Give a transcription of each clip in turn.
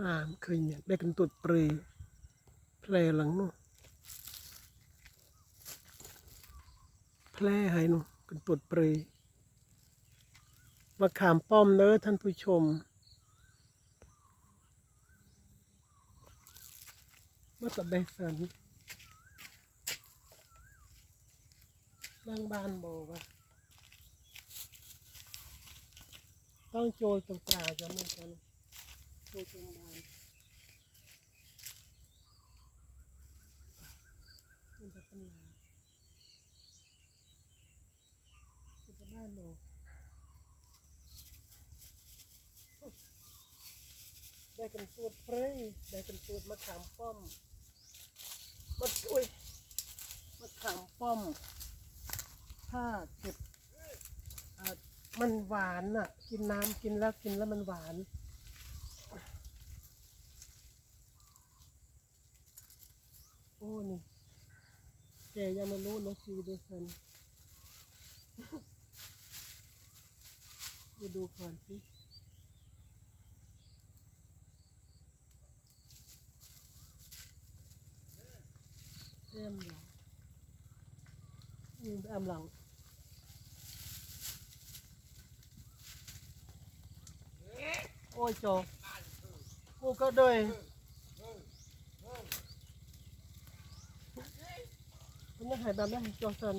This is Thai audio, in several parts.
น้ำเคยเนี่ยได้กันตุดเปรีแพร่หลังนู่นแพร่ให้นู่นกันตุดเปรีมาขามป้อมเด้อท่านผู้ชมมาตะเบสันนั่งบ้านโบวะต้องโจยตรงกลางจะไม่กัน โจยตรงบ้านมันจะเป็นลามันจะบ้านโบได้กันสูตรเปรยได้กันสูตรมะขามป้อมมะอุ้ยมะขามป้อม ถ้าเก็บอะมันหวานอะ กินน้ำกินแล้วกินแล้วมันหวาน โอ้นี่ แกยังไม่รู้นะชีด้วยกันมาดูก่อนสิเต็มหลังอืมเต็มหลังโอ้ยโจกูก็ด้ว นี่หายแบบไม่หายจอสัน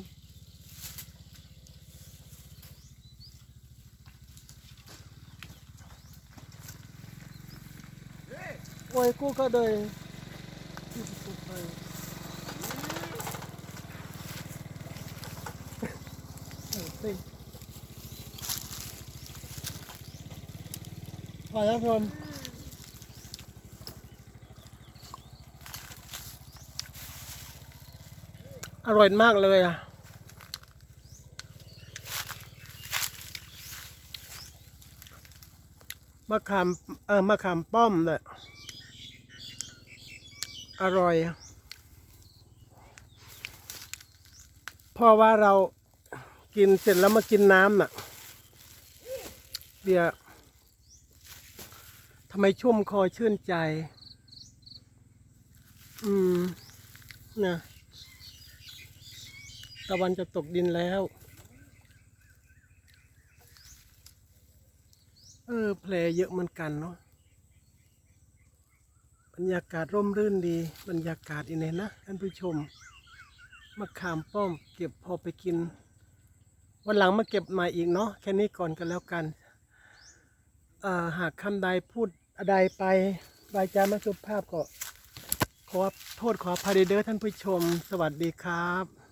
โอ้ยกูก็เลยไปแล้วทุกคน อร่อยมากเลยอะมะขามเออมะขามป้อมเนี่ยอร่อย เพราะว่าเรากินเสร็จแล้วมากินน้ำน่ะเบียร์ทำไมชุ่มคอชื่นใจ อืมนะ ตะวันจะตกดินแล้ว เออแผลเยอะเหมือนกันเนาะบรรยากาศร่มรื่นดี บรรยากาศอีเนี่ยนะท่านผู้ชมมะขามป้อม เก็บพอไปกิน วันหลังมาเก็บใหม่อีกเนาะแค่นี้ก่อนกันแล้วกันเอ่อหากคำใดพูดใดไปวาจาไม่สุภาพก็ขอโทษขออภัยเด้อท่านผู้ชม สวัสดีครับ